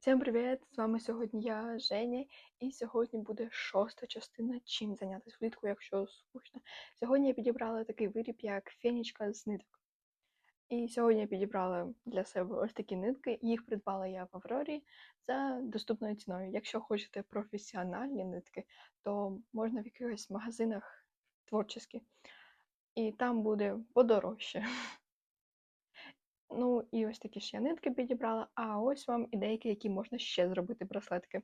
Всім привіт! З вами сьогодні я, Женя, і сьогодні буде шоста частина чим зайнятися влітку, якщо скучно. Сьогодні я підібрала такий виріб, як фенічка з ниток. І сьогодні я підібрала для себе ось такі нитки. Їх придбала я в Аврорі за доступною ціною. Якщо хочете професіональні нитки, то можна в якихось магазинах творчі. І там буде подорожче. Ну, і ось такі ж я нитки підібрала, а ось вам ідейки, які можна ще зробити браслетки.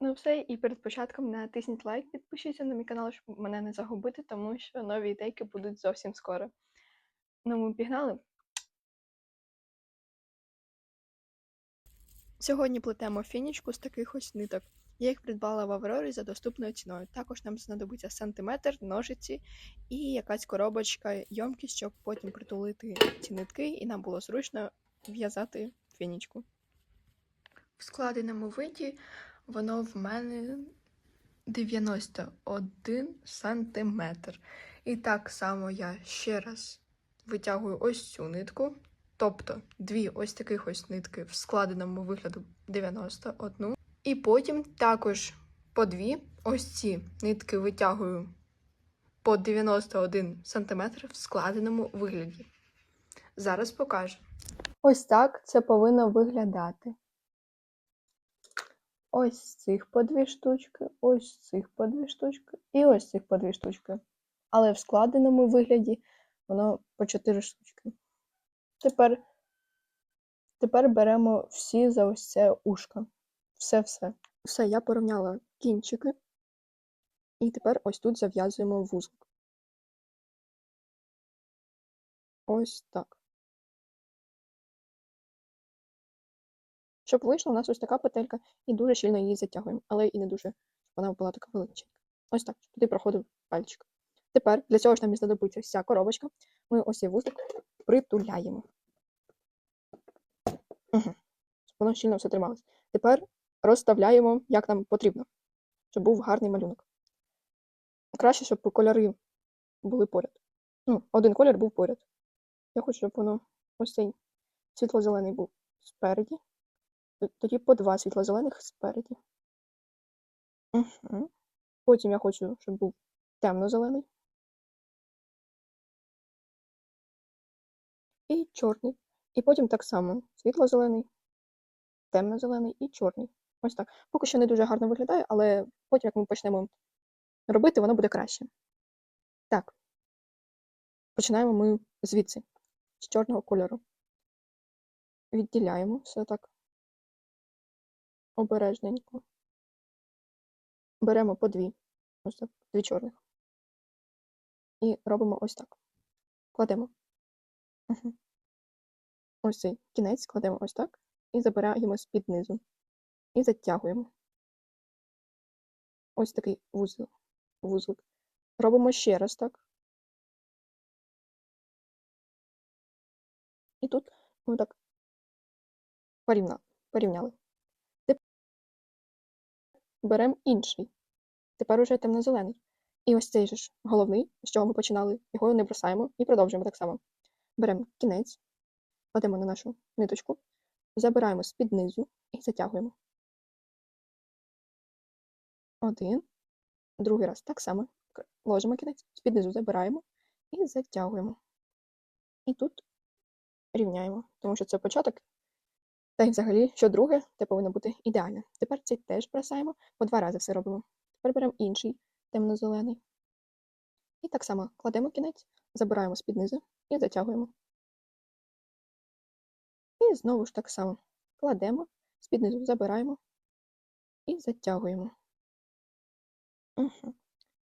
Ну, все, і перед початком натисніть лайк, підпишіться на мій канал, щоб мене не загубити, тому що нові ідейки будуть зовсім скоро. Ну, ми пігнали. Сьогодні плетемо фінічку з таких ось ниток. Я їх придбала в Аврорі за доступною ціною. Також нам знадобиться сантиметр, ножиці і якась коробочка, йомкість, щоб потім притулити ці нитки, і нам було зручно в'язати фінічку. В складеному виді воно в мене 91 сантиметр. І так само я ще раз витягую ось цю нитку. Тобто дві ось таких ось нитки в складеному вигляду 91. І потім також по дві ось ці нитки витягую по 91 см в складеному вигляді. Зараз покажу. Ось так це повинно виглядати. Ось цих по дві штучки, ось цих по дві штучки і ось цих по дві штучки. Але в складеному вигляді воно по чотири штучки. Тепер, Тепер беремо всі за ось це ушко. Все-все. Все, я порівняла кінчики. І тепер ось тут зав'язуємо вузлик. Ось так. Щоб вийшла у нас ось така петелька, і дуже щільно її затягуємо, але і не дуже, щоб вона була така величенька. Ось так, туди проходив пальчик. Тепер для цього ж нам і знадобиться вся коробочка. Ми ось цей вузлик притуляємо. Угу. Щоб воно щільно все трималось. Тепер розставляємо, як нам потрібно, щоб був гарний малюнок. Краще, щоб кольори були поряд. Ну, один колір був поряд. Я хочу, щоб воно ось цей світло-зелений був спереді. Тоді по два світло-зелених спереді. Угу. Потім я хочу, щоб був темно-зелений. І чорний. І потім так само світло-зелений, темно-зелений і чорний. Ось так. Поки що не дуже гарно виглядає, але потім, як ми почнемо робити, воно буде краще. Так, починаємо ми звідси, з чорного кольору. Відділяємо все так обережненько. Беремо по дві, ось так, дві чорних. І робимо ось так. Кладемо. Ось цей кінець кладемо ось так і забираємо з-під низу. І затягуємо. Ось такий вузол, вузлик. Робимо ще раз так. І тут ми так порівняли. порівняли. Беремо інший. Тепер уже темно-зелений. І ось цей же ж головний, з чого ми починали, його не бросаємо і продовжуємо так само. Беремо кінець, кладемо на нашу ниточку, забираємо з-під низу і затягуємо. Один. Другий раз так само ложимо кінець, з-під низу забираємо і затягуємо. І тут рівняємо, тому що це початок. Та й взагалі, що друге, це повинно бути ідеальне. Тепер цей теж бросаємо, по два рази все робимо. Тепер беремо інший темно-зелений. І так само кладемо кінець, забираємо з-під низу і затягуємо. І знову ж так само кладемо, з-під низу забираємо і затягуємо. Угу.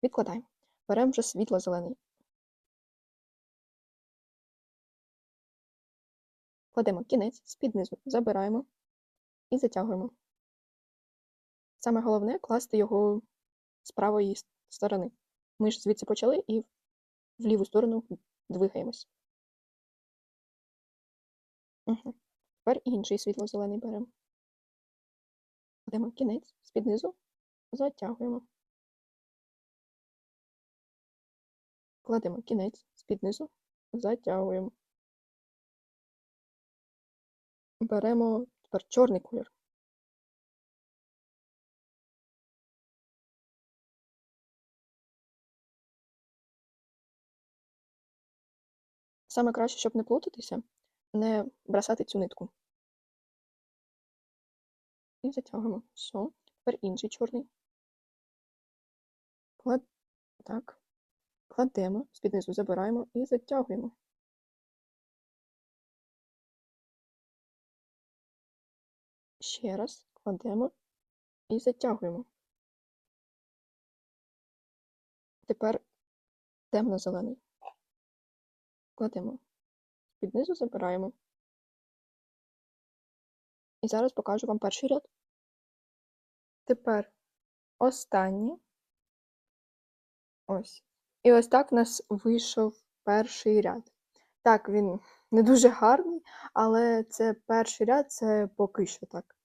Відкладаємо. Беремо вже світло-зелений. Кладемо кінець, з-під низу забираємо і затягуємо. Саме головне класти його з правої сторони. Ми ж звідси почали і в ліву сторону двигаємось. Угу. Тепер інший світло-зелений беремо. Кладемо кінець, з-під низу затягуємо. Кладемо кінець з-під низу, затягуємо. Беремо тепер чорний колір. Саме краще, щоб не плутатися, не бросати цю нитку. І затягуємо. Все. Тепер інший чорний. Так. Кладемо, з-під забираємо і затягуємо. Ще раз кладемо і затягуємо. Тепер темно-зелений. Кладемо. Під низу забираємо. І зараз покажу вам перший ряд. Тепер останній. Ось. І ось так в нас вийшов перший ряд. Так, він не дуже гарний, але це перший ряд, це поки що так.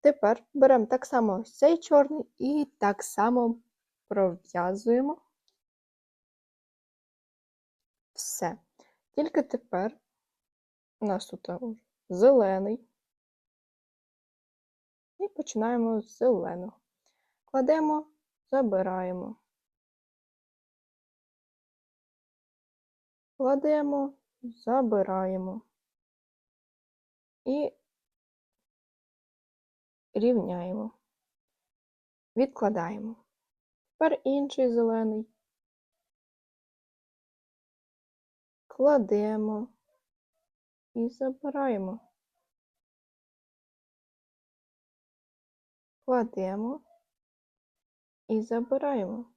Тепер беремо так само цей чорний і так само пров'язуємо все. Тільки тепер у нас тут зелений. І починаємо з зеленого. Кладемо, забираємо. Кладемо, забираємо і рівняємо, відкладаємо. Тепер інший зелений. Кладемо і забираємо. Кладемо і забираємо.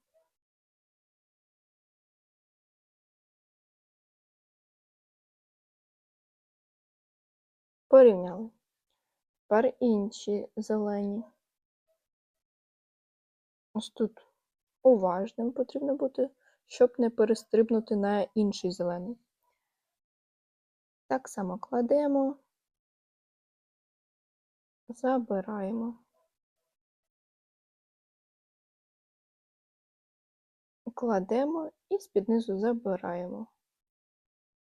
Порівняли. Тепер інші зелені. Ось тут уважним потрібно бути, щоб не перестрибнути на інший зелений. Так само кладемо, забираємо. Кладемо і з-під низу забираємо.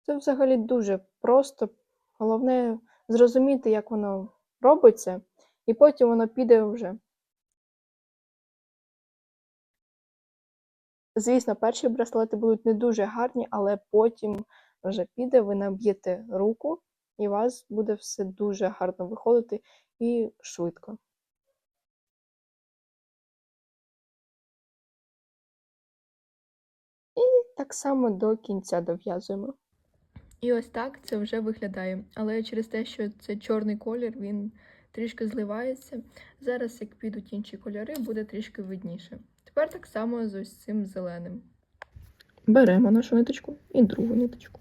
Це взагалі дуже просто. Головне зрозуміти, як воно робиться, і потім воно піде вже. Звісно, перші браслети будуть не дуже гарні, але потім вже піде, ви наб'єте руку, і у вас буде все дуже гарно виходити і швидко. І так само до кінця дов'язуємо. І ось так це вже виглядає. Але через те, що це чорний колір, він трішки зливається. Зараз, як підуть інші кольори, буде трішки видніше. Тепер так само з ось цим зеленим. Беремо нашу ниточку і другу ниточку.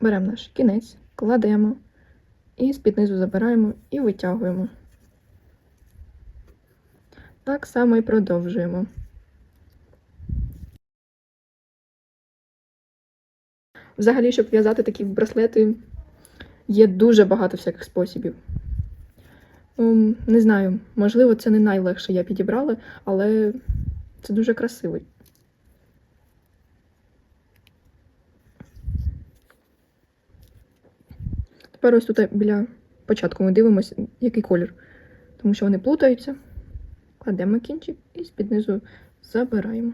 Беремо наш кінець, кладемо і з-під низу забираємо і витягуємо. Так само і продовжуємо. Взагалі, щоб в'язати такі браслети, є дуже багато всяких способів. Ем, Не знаю, можливо, це не найлегше я підібрала, але це дуже красивий. Тепер ось тут біля початку ми дивимося, який колір, тому що вони плутаються. Кладемо кінчик і з-під низу забираємо.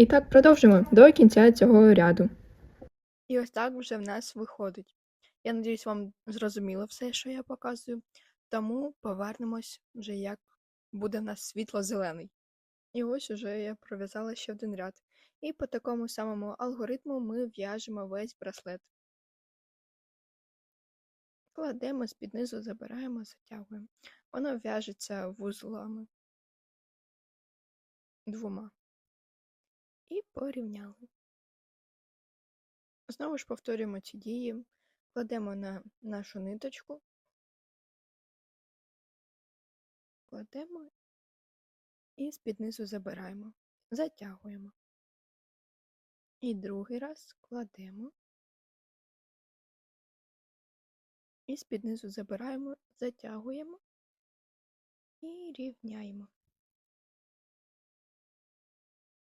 І так продовжимо до кінця цього ряду. І ось так вже в нас виходить. Я надіюсь, вам зрозуміло все, що я показую. Тому повернемось вже, як буде в нас світло-зелений. І ось уже я пров'язала ще один ряд. І по такому самому алгоритму ми в'яжемо весь браслет. Кладемо з-під низу, забираємо, затягуємо. Воно в'яжеться вузлами двома. І порівняли. Знову ж повторюємо ці дії, кладемо на нашу ниточку, кладемо і з-під низу забираємо, затягуємо. І другий раз кладемо і з-під низу забираємо, затягуємо і рівняємо.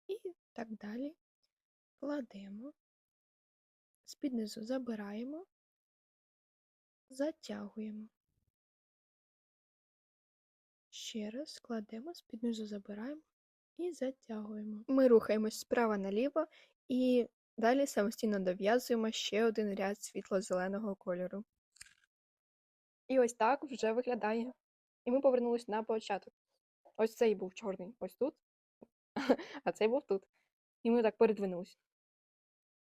І Так далі. Кладемо, з-під низу забираємо, затягуємо. Ще раз кладемо, з-під низу забираємо і затягуємо. Ми рухаємось справа наліво і далі самостійно дов'язуємо ще один ряд світло-зеленого кольору. І ось так вже виглядає. І ми повернулись на початок. Ось цей був чорний ось тут, а цей був тут. І ми так передвинулись.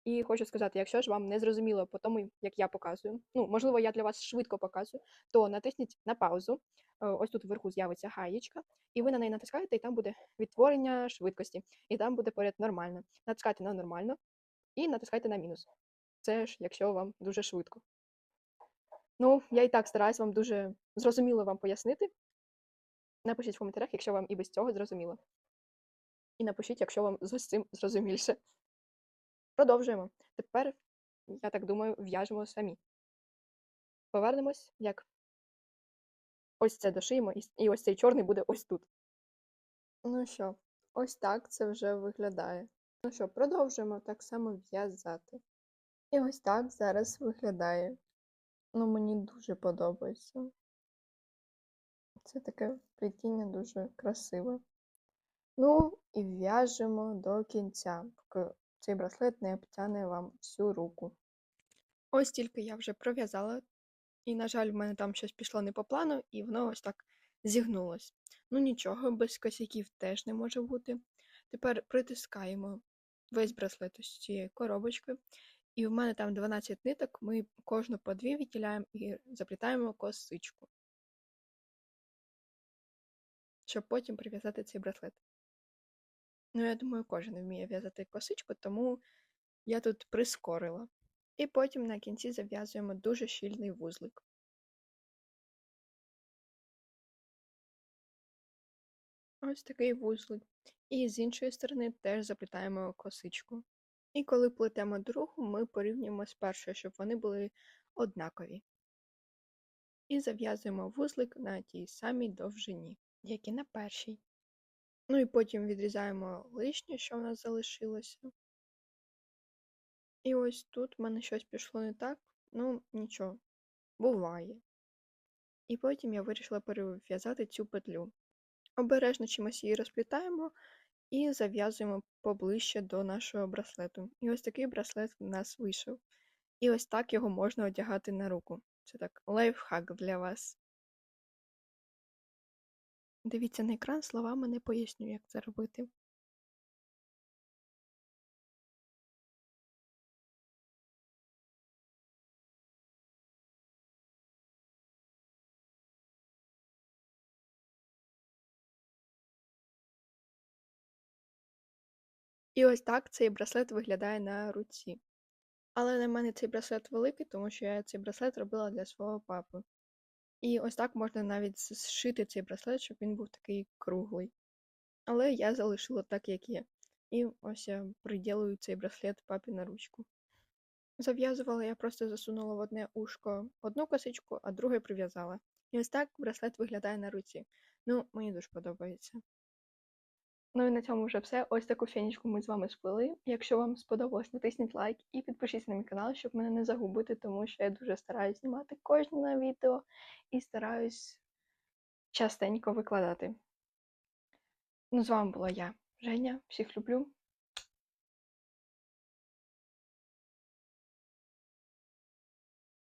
І хочу сказати, якщо ж вам не зрозуміло по тому, як я показую, ну, можливо, я для вас швидко показую, то натисніть на паузу. Е, Ось тут вверху з'явиться гаєчка, і ви на неї натискаєте, і там буде відтворення швидкості. І там буде поряд нормально. Натискайте на нормально і натискайте на мінус. Це ж якщо вам дуже швидко. Ну, я і так стараюсь вам дуже зрозуміло вам пояснити. Напишіть в коментарях, якщо вам і без цього зрозуміло. І напишіть, якщо вам з цим зрозуміліше. Продовжуємо. Тепер, я так думаю, в'яжемо самі. Повернемось, як ось це дошиємо, і ось цей чорний буде ось тут. Ну що, ось так це вже виглядає. Ну що, продовжуємо так само в'язати. І ось так зараз виглядає. Ну, мені дуже подобається. Це таке плетіння дуже красиве. Ну, і в'яжемо до кінця, поки цей браслет не обтяне вам всю руку. Ось тільки я вже пров'язала, і, на жаль, в мене там щось пішло не по плану, і воно ось так зігнулось. Ну нічого, без косяків теж не може бути. Тепер притискаємо весь браслет ось цією коробочкою. І в мене там 12 ниток, ми кожну по дві відділяємо і заплітаємо косичку, щоб потім прив'язати цей браслет. Ну, я думаю, кожен вміє в'язати косичку, тому я тут прискорила. І потім на кінці зав'язуємо дуже щільний вузлик. Ось такий вузлик. І з іншої сторони теж заплітаємо косичку. І коли плетемо другу, ми порівнюємо з першою, щоб вони були однакові. І зав'язуємо вузлик на тій самій довжині, як і на першій. Ну і потім відрізаємо лишнє, що в нас залишилося. І ось тут в мене щось пішло не так, ну нічого, буває. І потім я вирішила перев'язати цю петлю. Обережно чимось її розплітаємо і зав'язуємо поближче до нашого браслету. І ось такий браслет в нас вийшов. І ось так його можна одягати на руку. Це так лайфхак для вас. Дивіться на екран, словами не поясню, як це робити. І ось так цей браслет виглядає на руці. Але на мене цей браслет великий, тому що я цей браслет робила для свого папи. І ось так можна навіть зшити цей браслет, щоб він був такий круглий. Але я залишила так, як є. І ось я приділую цей браслет папі на ручку. Зав'язувала я просто засунула в одне ушко одну косичку, а друге прив'язала. І ось так браслет виглядає на руці. Ну, мені дуже подобається. Ну і на цьому вже все. Ось таку фенічку ми з вами сплили. Якщо вам сподобалось, натисніть лайк і підпишіться на мій канал, щоб мене не загубити, тому що я дуже стараюсь знімати кожне відео і стараюсь частенько викладати. Ну, з вами була я, Женя. Всіх люблю.